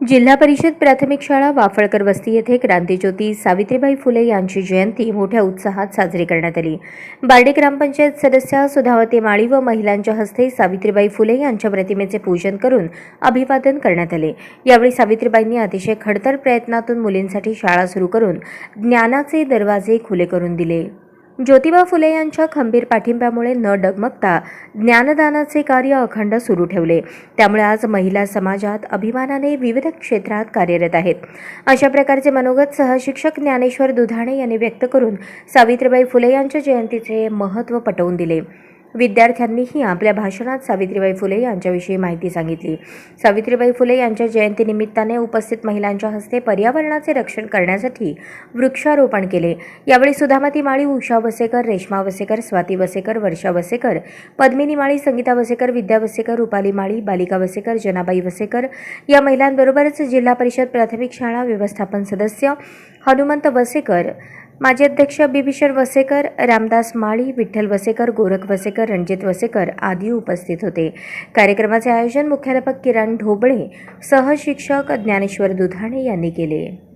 जिल्हा परिषद प्राथमिक शाळा वाफळकर वस्ती येथे क्रांतीज्योती सावित्रीबाई फुले यांची जयंती मोठ्या उत्साहात साजरी करण्यात आली. बार्डे ग्रामपंचायत सदस्या सुधावती माळी व महिलांच्या हस्ते सावित्रीबाई फुले यांच्या प्रतिमेचे पूजन करून अभिवादन करण्यात आले. यावेळी सावित्रीबाईंनी अतिशय खडतर प्रयत्नातून मुलींसाठी शाळा सुरू करून ज्ञानाचे दरवाजे खुले करून दिले. ज्योतिबा फुले यांच्या खंबीर पाठिंब्यामुळे न डगमगता ज्ञानदानाचे कार्य अखंड सुरू ठेवले. त्यामुळे आज महिला समाजात अभिमानाने विविध क्षेत्रात कार्यरत आहेत. अशा प्रकारचे मनोगत सहशिक्षक ज्ञानेश्वर दुधाणे यांनी व्यक्त करून सावित्रीबाई फुले यांच्या जयंतीचे महत्त्व पटवून दिले. विद्यार्थ्यांनीही आपल्या भाषणात सावित्रीबाई फुले यांच्याविषयी माहिती सांगितली. सावित्रीबाई फुले यांच्या जयंतीनिमित्ताने उपस्थित महिलांच्या हस्ते पर्यावरणाचे रक्षण करण्यासाठी वृक्षारोपण केले. यावेळी सुधामती माळी उषा वसेकर रेश्मा वसेकर स्वाती वसेकर वर्षा वसेकर पद्मिनी माळी संगीता वसेकर विद्या वसेकर रुपाली माळी बालिका वसेकर जनाबाई वसेकर या महिलांबरोबरच जिल्हा परिषद प्राथमिक शाळा व्यवस्थापन सदस्य हनुमंत वसेकर माजी अध्यक्ष बिभीषण वसेकर रामदास माळी विठ्ठल वसेकर गोरख वसेकर रणजित वसेकर आदी उपस्थित होते. कार्यक्रमाचे आयोजन मुख्याध्यापक किरण ढोबळे सहशिक्षक ज्ञानेश्वर दुधाणे यांनी केले.